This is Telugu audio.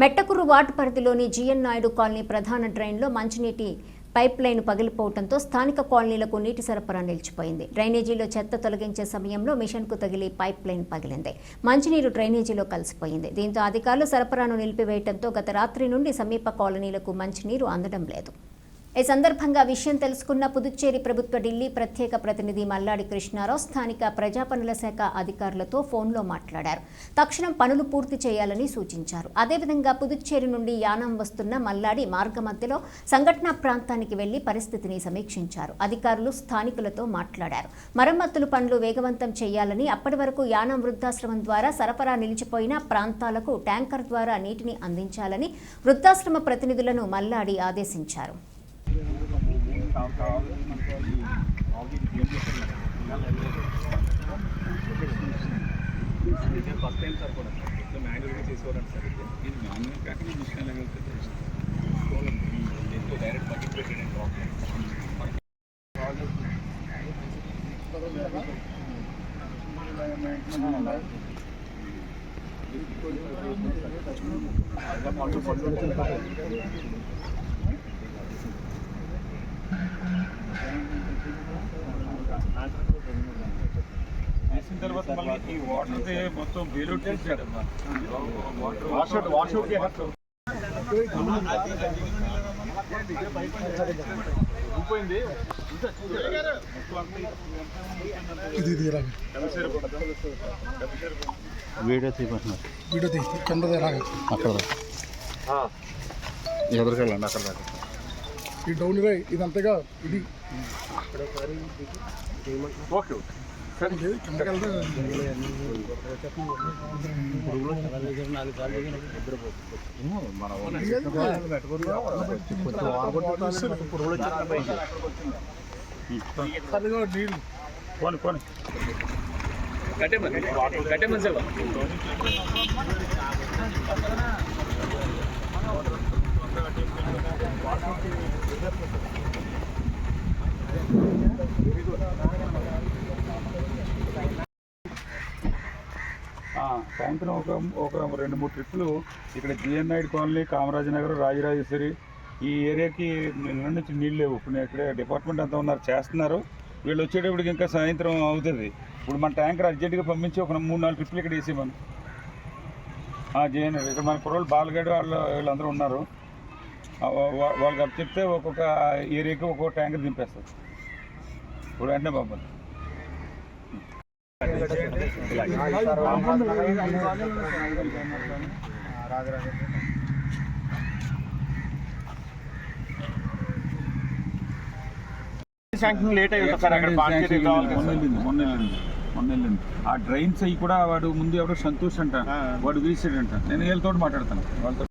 మెట్టకురు వార్డు పరిధిలోని జీఎన్ నాయుడు కాలనీ ప్రధాన డ్రైన్లో మంచినీటి పైప్ లైన్ పగిలిపోవడంతో స్థానిక కాలనీలకు నీటి సరఫరా నిలిచిపోయింది. డ్రైనేజీలో చెత్త తొలగించే సమయంలో మిషన్కు తగిలి పైప్ లైన్ పగిలింది. మంచినీరు డ్రైనేజీలో కలిసిపోయింది. దీంతో అధికారులు సరఫరాను నిలిపివేయడంతో గత రాత్రి నుండి సమీప కాలనీలకు మంచినీరు అందడం లేదు. ఈ సందర్భంగా విషయం తెలుసుకున్న పుదుచ్చేరి ప్రభుత్వ ఢిల్లీ ప్రత్యేక ప్రతినిధి మల్లాడి కృష్ణారావు స్థానిక ప్రజాపనుల శాఖ అధికారులతో ఫోన్లో మాట్లాడారు. తక్షణం పనులు పూర్తి చేయాలని సూచించారు. అదేవిధంగా పుదుచ్చేరి నుండి యానం వస్తున్న మల్లాడి మార్గ మధ్యలో సంఘటనా ప్రాంతానికి వెళ్ళి పరిస్థితిని సమీక్షించారు. అధికారులు స్థానికులతో మాట్లాడారు. మరమ్మతులు పనులు వేగవంతం చేయాలని అప్పటి వరకు యానం వృద్ధాశ్రమం ద్వారా సరఫరా నిలిచిపోయిన ప్రాంతాలకు ట్యాంకర్ ద్వారా నీటిని అందించాలని వృద్ధాశ్రమ ప్రతినిధులను మల్లాడి ఆదేశించారు. ఫస్ట్ టైం సార్ కూడా ఇట్లా మాన్యువల్గా చేసేవారంట సార్ ఇది ఇది మాన్యువల్ కాకుండా మిషన్ లెవెల్ దీంతో డైరెక్ట్ బకెట్ పెట్టండి వేసిన తర్వాత మళ్ళీ ఈ వాటర్ మొత్తం వేలౌట్ చేసాడు వాషౌట్ వాషౌట్ ఊపోయింది ఇది తీరాలి వీడియో తీయమంటున్నారు వీడియో తీ కింద రాగా అక్కడ. ఎదురుకెళ్ళండి అక్కడ దాకా. ఈ డౌన్ ఇదంతగా ఇది. Okay okay. నీళ్ళు పోనీ పోనీ కట్టేమని కట్టేమని సార్ సాయంత్రం ఒక ఒక రెండు మూడు ట్రిప్పులు ఇక్కడ జిఎన్ నాయుడు కాలనీ కామరాజనగర్ రాజరాజేశ్వరి ఈ ఏరియాకి నిన్న నుంచి నీళ్ళు లేవు. ఇప్పుడు నేను ఇక్కడ డిపార్ట్మెంట్ అంతా ఉన్నారు చేస్తున్నారు. వీళ్ళు వచ్చేటప్పటికి ఇంకా సాయంత్రం అవుతుంది. ఇప్పుడు మన ట్యాంకర్ అర్జెంటుగా పంపించి ఒక మూడు నాలుగు ట్రిప్పులు ఇక్కడ వేసి మనం ఇక్కడ మన కుర్రోళ్ళు బాలగడ్ వాళ్ళు వీళ్ళందరూ ఉన్నారు. వాళ్ళకి అప్పు చెప్తే ఒక్కొక్క ఏరియాకి ఒక్కొక్క ట్యాంకర్ దింపేస్తారు. ఇప్పుడు వెంటనే పంపండి శాంక్షన్ లేట్ అయ్యి సార్ అక్కడ కావాలి మొన్న వెళ్ళింది మొన్న వెళ్ళింది మొన్న వెళ్ళింది ఆ డ్రైన్స్ అవి కూడా వాడు ముందు ఎవడో సంతోష్ అంట వాడు వీసాడంట. నేను వీళ్ళతో మాట్లాడతాను. వాళ్ళతో